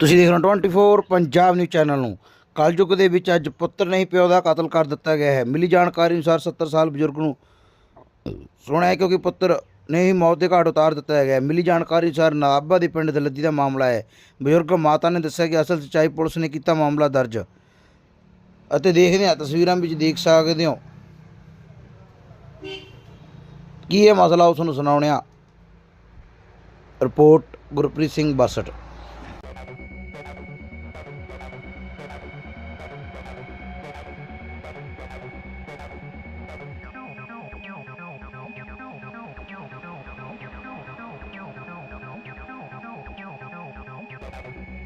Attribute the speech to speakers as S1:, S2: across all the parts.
S1: ਤੁਸੀਂ ਦੇਖ ਰਹੇ ਹੋ 24 ਪੰਜਾਬ ਨਿਊਜ਼ ਚੈਨਲ ਨੂੰ। ਕਲਯੁੱਗ ਦੇ ਵਿੱਚ ਅੱਜ ਪੁੱਤਰ ਨਹੀਂ, ਪਿਓ ਦਾ ਕਤਲ ਕਰ ਦਿੱਤਾ ਗਿਆ ਹੈ। ਮਿਲੀ ਜਾਣਕਾਰੀ ਅਨੁਸਾਰ 70 ਸਾਲ ਬਜ਼ੁਰਗ ਨੂੰ ਸੁਣਿਆ ਕਿਉਂਕਿ ਪੁੱਤਰ ਨੇ ਹੀ ਮੌਤ ਦੇ ਘਾਟ ਉਤਾਰ ਦਿੱਤਾ ਗਿਆ ਮਿਲੀ ਜਾਣਕਾਰੀ ਅਨੁਸਾਰ ਨਾਭਾ ਦੇ ਪਿੰਡ ਦਲੱਦੀ ਦਾ ਮਾਮਲਾ ਹੈ। ਬਜ਼ੁਰਗ ਮਾਤਾ ਨੇ ਦੱਸਿਆ ਕਿ ਅਸਲ ਸੱਚਾਈ ਪੁਲਿਸ ਨੇ ਕੀਤਾ ਮਾਮਲਾ ਦਰਜ। ਅਤੇ ਦੇਖਦੇ ਹਾਂ, ਤਸਵੀਰਾਂ ਵਿੱਚ ਦੇਖ ਸਕਦੇ ਹੋ ਕੀ ਇਹ ਮਸਲਾ ਉਸ ਨੂੰ ਸੁਣਾਉਣਿਆ ਰਿਪੋਰਟ ਗੁਰਪ੍ਰੀਤ ਸਿੰਘ ਬਾਸਟ।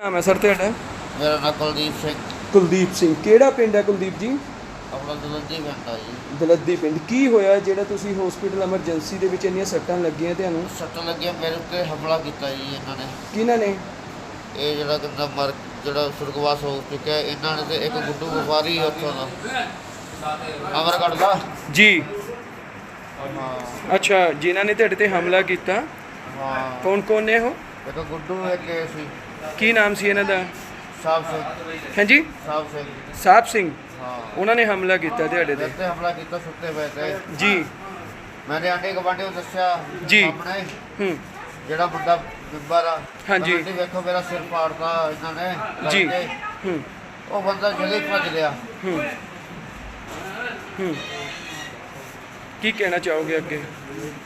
S2: ਨਾਮ ਹੈ ਸਰ ਤੁਹਾਡਾ?
S3: ਮੇਰਾ ਨਾਮ ਕੁਲਦੀਪ ਸਿੰਘ।
S2: ਕੁਲਦੀਪ ਸਿੰਘ। ਕਿਹੜਾ ਪਿੰਡ ਹੈ ਕੁਲਦੀਪ ਜੀ?
S3: ਆਪਣਾ ਦਲੰਦੀ ਘੰਟਾ ਜੀ।
S2: ਦਲੱਦੀ ਪਿੰਡ। ਕੀ ਹੋਇਆ ਜਿਹੜਾ ਤੁਸੀਂ ਹਸਪੀਟਲ ਐਮਰਜੈਂਸੀ ਦੇ ਵਿੱਚ ਇੰਨੀਆਂ ਸੱਟਾਂ ਲੱਗੀਆਂ ਤੁਹਾਨੂੰ?
S3: ਸੱਟ ਲੱਗਿਆ ਮੇਰੇ ਉੱਤੇ ਹਮਲਾ ਕੀਤਾ ਜੀ ਇਹਨਾਂ ਨੇ।
S2: ਕਿਹਨਾਂ ਨੇ?
S3: ਇਹ ਜਿਹੜਾ ਕਹਿੰਦਾ ਮਰ ਜਿਹੜਾ ਸੁਰਗਵਾਸ ਹੋ ਚੁੱਕਿਆ ਹੈ, ਇਹਨਾਂ ਨੇ ਤੇ ਇੱਕ ਗੁੱਡੂ ਵਪਾਰੀ ਉੱਥੋਂ ਦਾ। ਅਮਰਗੜ੍ਹ ਦਾ।
S2: ਜੀ।
S3: ਹਾਂ।
S2: ਅੱਛਾ ਜਿਨ੍ਹਾਂ ਨੇ ਤੁਹਾਡੇ ਤੇ ਹਮਲਾ ਕੀਤਾ
S3: ਹਾਂ।
S2: ਕੌਣ ਕੌਣ ਨੇ ਉਹ?
S3: ਇੱਕ ਗੁੱਡੂ ਇੱਕ ਇਹ ਸੀ।
S2: ਕੀ ਨਾਮ ਸੀ ਇਹਨਾਂ ਦਾ?
S3: ਸਾਹਿਬ ਸਿੰਘ।
S2: ਹਾਂਜੀ?
S3: ਸਾਹਿਬ ਸਿੰਘ।
S2: ਸਾਹਿਬ ਸਿੰਘ।
S3: ਹਾਂ।
S2: ਉਹਨਾਂ ਨੇ ਹਮਲਾ ਕੀਤਾ ਤੁਹਾਡੇ ਤੇ?
S3: ਤੇ ਹਮਲਾ ਕੀਤਾ ਸੁੱਤੇ ਪਏ ਤੇ।
S2: ਜੀ।
S3: ਮੈਨੇ ਆਂਡੇ ਗਵਾਂਡੇ ਨੂੰ ਦੱਸਿਆ
S2: ਜੀ।
S3: ਆਪਣੇ
S2: ਹੂੰ।
S3: ਜਿਹੜਾ ਮੁੰਡਾ ਬਿੰਬਰ ਆ।
S2: ਹਾਂਜੀ।
S3: ਕਹਿੰਦਾ ਵੇਖੋ ਮੇਰਾ ਸਿਰ ਪਾੜਦਾ ਇਹਨਾਂ ਨੇ
S2: ਜੀ। ਹੂੰ।
S3: ਉਹ ਬੰਦਾ ਹੀ ਭੱਜ ਲਿਆ
S2: ਹੂੰ। ਹੂੰ। ਕੀ ਕਹਿਣਾ ਚਾਹੋਗੇ ਅੱਗੇ?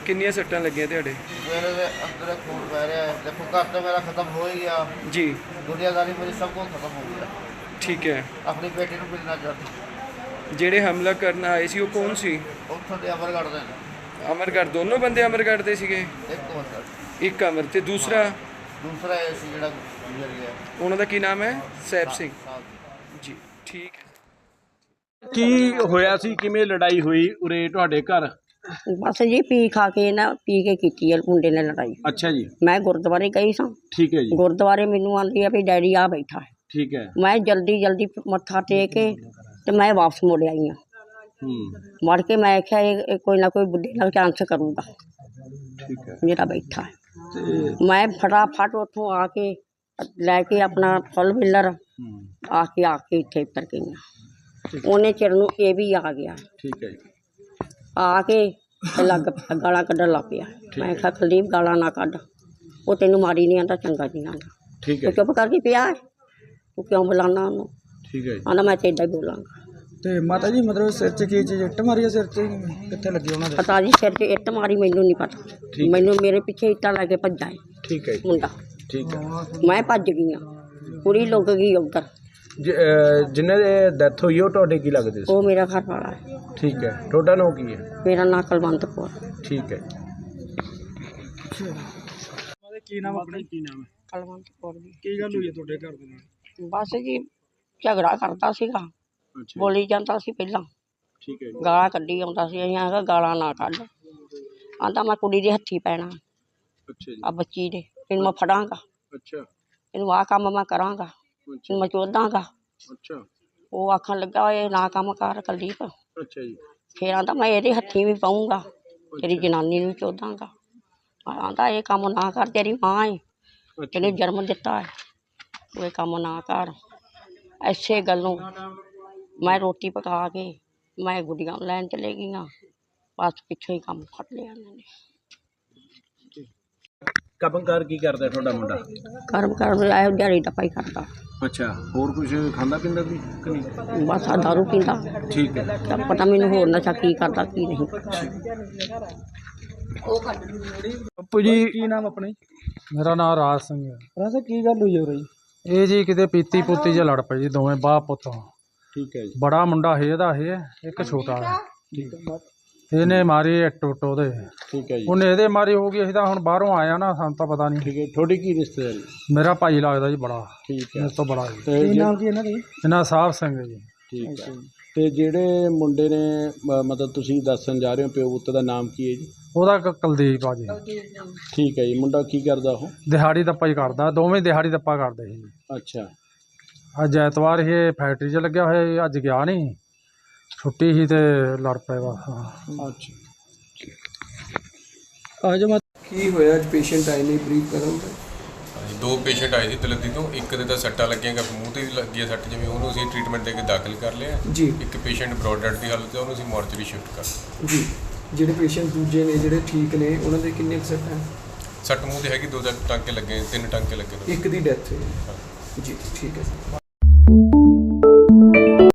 S2: ਕਿੰਨੀਆਂ ਸੱਟਾਂ ਲੱਗੀਆਂ ਤੁਹਾਡੇ?
S3: ਮੇਰੇ ਦੇ ਅੰਦਰ ਖੂਨ ਪੈ ਰਿਹਾ ਹੈ। ਦੇਖੋ ਘਰ ਤੇ ਮੇਰਾ ਖਤਮ ਹੋ ਹੀ ਗਿਆ।
S2: ਜੀ।
S3: ਦੁਨੀਆਦਾਰੀ ਮੇਰੀ ਸਭ ਕੁਝ ਖਤਮ ਹੋ ਗਿਆ
S2: ਠੀਕ ਹੈ।
S3: ਆਪਣੀ ਬੇਟੀ ਨੂੰ ਮਿਲਣਾ ਚਾਹਤੀ
S2: ਜਿਹੜੇ ਹਮਲਾ ਕਰਨ ਆਏ ਸੀ ਉਹ ਕੌਣ ਸੀ?
S3: ਉੱਥੋਂ ਦੇ ਅਮਰ ਨੇ।
S2: ਅਮਰਗੜ੍ਹ ਦੋਨੋਂ ਬੰਦੇ ਅਮਰਗੜ੍ਹ ਦੇ ਸੀਗੇ?
S3: ਇੱਕ ਬੰਦਾ
S2: ਇੱਕ ਅਮਰ ਤੇ ਦੂਸਰਾ?
S3: ਦੂਸਰਾ ਇਹ ਸੀ ਜਿਹੜਾ ਗੁਜ਼ਰ ਗਿਆ।
S2: ਉਹਨਾਂ ਦਾ ਕੀ ਨਾਮ ਹੈ? ਸੈਬ ਸਿੰਘ।
S3: ਸਾਹਿਬ
S2: ਜੀ ਠੀਕ ਹੈ।
S4: ਕੀ ਹੋਇਆ ਸੀ? ਕਿਵੇਂ ਲੜਾਈ ਹੋਈ ਉਰੇ ਤੁਹਾਡੇ ਘਰ?
S5: ਬਸ ਜੀ ਪੀ ਖਾ ਕੇ ਨਾ ਪੀ ਕੇ ਕੀਤੀ ਆ ਮੁੰਡੇ ਨੇ ਲੜਾਈ।
S4: ਅੱਛਾ ਜੀ।
S5: ਮੈਂ ਗੁਰਦੁਆਰੇ ਗਈ ਸਾਂ।
S4: ਠੀਕ ਹੈ ਜੀ।
S5: ਗੁਰਦੁਆਰੇ ਮੈਨੂੰ ਆਂਦੀ ਆ ਵੀ ਡੈਡੀ ਆ ਬੈਠਾ ਹੈ।
S4: ਠੀਕ ਹੈ।
S5: ਮੈਂ ਜਲਦੀ ਜਲਦੀ ਮੱਥਾ ਟੇਕ ਕੇ ਤੇ ਮੈਂ ਵਾਪਸ ਮੁੜ ਆਈ ਹਾਂ।
S4: ਹੂੰ।
S5: ਮੁੜ ਕੇ ਮੈਂ ਆਖਿਆ ਇਹ ਇਹ ਕੋਈ ਨਾ ਕੋਈ ਬੁੱਢੇ ਨਾਲ ਚਾਂਸ ਕਰੂਗਾ।
S4: ਠੀਕ ਹੈ।
S5: ਜਿਹੜਾ ਬੈਠਾ ਹੈ।
S4: ਤੇ
S5: ਮੈਂ ਫਟਾਫਟ ਉੱਥੋਂ ਆ ਕੇ ਲੈ ਕੇ ਆਪਣਾ ਫੁੱਲ ਬਿਲਰ
S4: ਹੂੰ।
S5: ਆ ਕੇ ਆ ਕੇ ਇੱਥੇ ਉੱਤਰ ਗਈ ਹਾਂ। ਉਹਨੇ ਚਿਰ ਨੂੰ ਇਹ ਵੀ ਆ ਗਿਆ।
S4: ਠੀਕ ਹੈ ਜੀ।
S5: ਆ ਕੇ ਤੇ ਲੱਗ ਪਿਆ ਗਾਲਾਂ ਕੱਢਣ ਲੱਗ ਪਿਆ। ਮੈਂ ਕਿਹਾ ਕੁਲਦੀਪ ਗਾਲਾਂ ਨਾ ਕੱਢ। ਉਹ ਤੈਨੂੰ ਮਾਰੀ ਨਹੀਂ ਆਂਦਾ ਚੰਗਾ ਨਹੀਂ ਆਂਦਾ।
S4: ਠੀਕ ਹੈ
S5: ਤੂੰ ਚੁੱਪ ਕਰਕੇ ਪਿਆ ਹੈ? ਤੂੰ ਕਿਉਂ ਬੁਲਾਣਾ ਉਹਨੂੰ?
S4: ਠੀਕ ਹੈ ਜੀ।
S5: ਆਂਦਾ ਮੈਂ ਤੇ ਏਦਾਂ ਹੀ ਬੋਲਾਂਗਾ।
S6: ਤੇ ਮਾਤਾ ਜੀ ਮਤਲਬ ਸਿਰ 'ਚ ਕੀ ਚੀਜ਼ ਇੱਟ ਮਾਰੀ ਆ ਸਿਰ 'ਚ? ਕਿੱਥੇ ਲੱਗੀ ਉਹਨਾਂ ਦੇ?
S5: ਪਤਾ ਜੀ ਸਿਰ 'ਚ ਇੱਟ ਮਾਰੀ ਮੈਨੂੰ ਨਹੀਂ ਪਤਾ। ਮੈਨੂੰ ਮੇਰੇ ਪਿੱਛੇ ਇੱਟਾਂ ਲੈ ਕੇ ਭੱਜਾ ਹੈ
S4: ਠੀਕ ਹੈ ਜੀ।
S5: ਮੁੰਡਾ।
S4: ਠੀਕ ਹੈ।
S5: ਮੈਂ ਭੱਜ ਗਈ ਹਾਂ ਕੁੜੀ ਲੁੱਕ ਗਈ ਉੱਧਰ।
S4: ਜਿਨ੍ਹਾਂ ਦੇ ਡੈਥ ਹੋਈ ਉਹ ਤੁਹਾਡੇ ਕੀ ਲੱਗਦੇ ਸੀ?
S5: ਉਹ ਮੇਰਾ ਘਰ ਵਾਲਾ ਹੈ।
S4: ਠੀਕ ਹੈ। ਤੁਹਾਡਾ ਨਾਮ ਕੀ ਹੈ?
S5: ਮੇਰਾ ਨਾਂ ਕੁਲਵੰਤ ਕੌਰ।
S4: ਠੀਕ ਹੈ।
S6: ਕੀ ਨਾਮ ਆਪਣਾ? ਕੀ ਨਾਮ ਹੈ?
S5: ਕੁਲਵੰਤ ਕੌਰ ਜੀ।
S6: ਕੀ ਗੱਲ ਹੋਈ ਹੈ ਤੁਹਾਡੇ ਘਰ ਦੇ ਨਾਲ?
S5: ਬਸ ਜੀ ਝਗੜਾ ਕਰਦਾ ਸੀਗਾ।
S4: ਅੱਛਾ।
S5: ਬੋਲੀ ਜਾਂਦਾ ਸੀ ਪਹਿਲਾਂ।
S4: ਠੀਕ ਹੈ
S5: ਗਾਲਾਂ ਕੱਢੀ ਆਉਂਦਾ ਸੀ ਅਸੀਂ ਆਖਿਆ ਗਾਲਾਂ ਨਾ ਕੱਢ। ਆਂਦਾ ਮੈਂ ਕੁੜੀ ਦੇ ਹੱਥੀ ਪੈਣਾ।
S4: ਅੱਛਾ ਜੀ।
S5: ਆ ਬੱਚੀ ਦੇ। ਇਹਨੂੰ ਮੈਂ ਫੜਾਂਗਾ।
S4: ਅੱਛਾ।
S5: ਇਹਨੂੰ ਆਹ ਕੰਮ ਮੈਂ ਕਰਾਂਗਾ। ਇਹਨੂੰ ਮੈਂ ਚੋਦਾਂਗਾ
S4: ਅੱਛਾ।
S5: ਉਹ ਆਖਣ ਲੱਗਾ ਇਹ ਨਾ ਕੰਮ ਕਰ ਕੁਲਦੀਪ।
S4: ਅੱਛਾ ਜੀ।
S5: ਫਿਰ ਆਂਦਾ ਮੈਂ ਇਹਦੇ ਹੱਥੀ ਵੀ ਪਾਉਂਗਾ ਤੇਰੀ ਜਨਾਨੀ ਨੂੰ ਚੋਦਾਂਗਾ ਆਂਦਾ ਇਹ ਕੰਮ ਨਾ ਕਰ ਤੇਰੀ ਮਾਂ ਏ। ਤੈਨੂੰ ਜਨਮ ਦਿੱਤਾ ਹੈ ਤੂੰ ਇਹ ਕੰਮ ਨਾ ਕਰ। ਐਸੇ ਗੱਲੋਂ ਮੈਂ ਰੋਟੀ ਪਕਾ ਕੇ ਮੈਂ ਗੁੱਡੀਆਂ ਲੈਣ ਚਲੇ ਗਈਆਂ। ਬਸ ਪਿੱਛੋਂ ਹੀ ਕੰਮ ਫੜ ਲਿਆ ਇਹਨਾਂ ਨੇ।
S4: ਕੰਮਕਾਰ ਕੀ ਕਰਦਾ ਤੁਹਾਡਾ ਮੁੰਡਾ?
S5: ਕਰਮ ਕਰਮ ਆਇਆ ਦਿਹਾੜੀ ਦਾ ਪਾਈ ਕਰਦਾ।
S4: ਅੱਛਾ ਹੋਰ ਕੁਝ ਖਾਂਦਾ ਪੀਂਦਾ ਵੀ ਕਿ ਨਹੀਂ?
S5: ਬਸ ਆ ਦਾਰੂ ਪੀਂਦਾ।
S4: ਠੀਕ ਹੈ।
S5: ਕਿਆ ਪਤਾ ਮੈਨੂੰ ਹੋਰ ਨਸ਼ਾ ਕੀ ਕਰਦਾ ਕੀ ਨਹੀਂ।
S6: ਪੱਪੂ ਜੀ ਕੀ ਨਾਮ ਆਪਣੇ ਮੇਰਾ ਨਾਮ ਰਾਜ ਸਿੰਘ ਹੈ। ਰਾਜ ਕੀ ਗੱਲ ਹੋਈ ਹੋ ਰਹੀ ਇਹ ਜੀ ਕਿਤੇ ਪੀਤੀ ਪੁੱਤੀ ਜਿਹਾ ਲੜ ਪਏ ਜੀ ਦੋਵੇਂ ਬਾਪ ਪੁੱਤ।
S4: ਠੀਕ ਹੈ ਜੀ।
S6: ਬੜਾ ਮੁੰਡਾ ਹੈ ਇਹਦਾ ਇਹ ਇੱਕ ਛੋਟਾ ਹੈ। ਤੇ ਇਹਨੇ ਮਾਰੀ ਇੱਟ ਉੱਟ ਉਹਦੇ।
S4: ਠੀਕ ਹੈ ਜੀ।
S6: ਉਹਨੇ ਇਹਦੇ ਮਾਰੀ ਹੋ ਗਈ ਅਸੀਂ ਤਾਂ ਹੁਣ ਬਾਹਰੋਂ ਆਇਆ ਨਾ ਸਾਨੂੰ ਤਾਂ ਪਤਾ ਨਹੀਂ।
S4: ਠੀਕ ਹੈ ਤੁਹਾਡੀ ਕੀ ਰਿਸ਼ਤੇਦਾਰੀ?
S6: ਮੇਰਾ ਭਾਈ ਲੱਗਦਾ ਜੀ ਬੜਾ।
S4: ਠੀਕ ਹੈ।
S6: ਮੇਰੇ ਤੋਂ ਬੜਾ ਜੀ।
S4: ਤੇ ਜੇ-
S6: ਕੀ ਇਹਨਾਂ ਦੇ ਇਹਨਾਂ ਸਾਹਿਬ ਸਿੰਘ ਜੀ।
S4: ਠੀਕ ਹੈ। ਤੇ ਜਿਹੜੇ ਮੁੰਡੇ ਨੇ ਮ- ਮਤਲਬ ਤੁਸੀਂ ਦੱਸਣ ਜਾ ਰਹੇ ਹੋ ਪਿਓ ਪੁੱਤ ਦਾ ਨਾਮ ਕੀ ਹੈ ਜੀ?
S6: ਉਹਦਾ ਕ- ਕੁਲਦੀਪ ਆ ਜੀ।
S4: ਠੀਕ ਹੈ ਜੀ। ਮੁੰਡਾ ਕੀ ਕਰਦਾ ਉਹ?
S6: ਦਿਹਾੜੀ ਦੱਪਾ ਹੀ ਕਰਦਾ। ਦੋਵੇਂ ਦਿਹਾੜੀ ਦੱਪਾ ਕਰਦੇ ਸੀ
S4: ਅੱਛਾ।
S6: ਅੱਜ ਐਤਵਾਰ ਇਹ ਫੈਕਟਰੀ 'ਚ ਲੱਗਿਆ ਹੋਇਆ ਸੀ, ਅੱਜ ਗਿਆ ਨਹੀਂ। ਛੁੱਟੀ ਸੀ ਤੇ ਲੜ ਪਏ ਬਸ ਹਾਂ।
S4: ਅੱਛਾ।
S6: ਆ ਜਾ
S2: ਕੀ ਹੋਇਆ ਅੱਜ ਪੇਸ਼ੈਂਟ ਆਏ ਨੇ ਬਰੀਫ ਕਰੋਗੇ
S7: ਹਾਂਜੀ, ਦੋ ਪੇਸ਼ੈਂਟ ਆਏ ਸੀ ਦਲਦੀ ਤੋਂ ਇੱਕ ਦੇ ਤਾਂ ਸੱਟਾਂ ਲੱਗੀਆਂ ਕਿ ਮੂੰਹ ਤੇ ਵੀ ਲੱਗੀ ਹੈ ਸੱਟ ਜਿਵੇਂ ਉਹਨੂੰ ਅਸੀਂ ਟ੍ਰੀਟਮੈਂਟ ਦੇ ਕੇ ਦਾਖਲ ਕਰ ਲਿਆ।
S2: ਜੀ।
S7: ਇੱਕ ਪੇਸ਼ੈਂਟ ਬ੍ਰੌਡ ਡੈਡ ਦੀ ਹਾਲਤ ਹੈ ਉਹਨੂੰ ਅਸੀਂ ਮੋਰਚਰੀ ਸ਼ਿਫਟ ਕਰ
S2: ਜੀ। ਜਿਹੜੇ ਪੇਸ਼ੈਂਟ ਦੂਜੇ ਨੇ ਜਿਹੜੇ ਠੀਕ ਨੇ ਉਹਨਾਂ ਦੇ ਕਿੰਨੇ ਕੁ ਸੱਟ ਹੈ?
S7: ਸੱਟ ਮੂੰਹ ਤੇ ਹੈਗੀ ਦੋ ਟਾਂਕੇ ਲੱਗੇ ਤਿੰਨ ਟਾਂਕੇ ਲੱਗੇ। ਨੇ
S2: ਇੱਕ ਦੀ ਡੈਥ ਹੋਈ। ਹੈ। ਜੀ ਠੀਕ ਹੈ। ਸਰ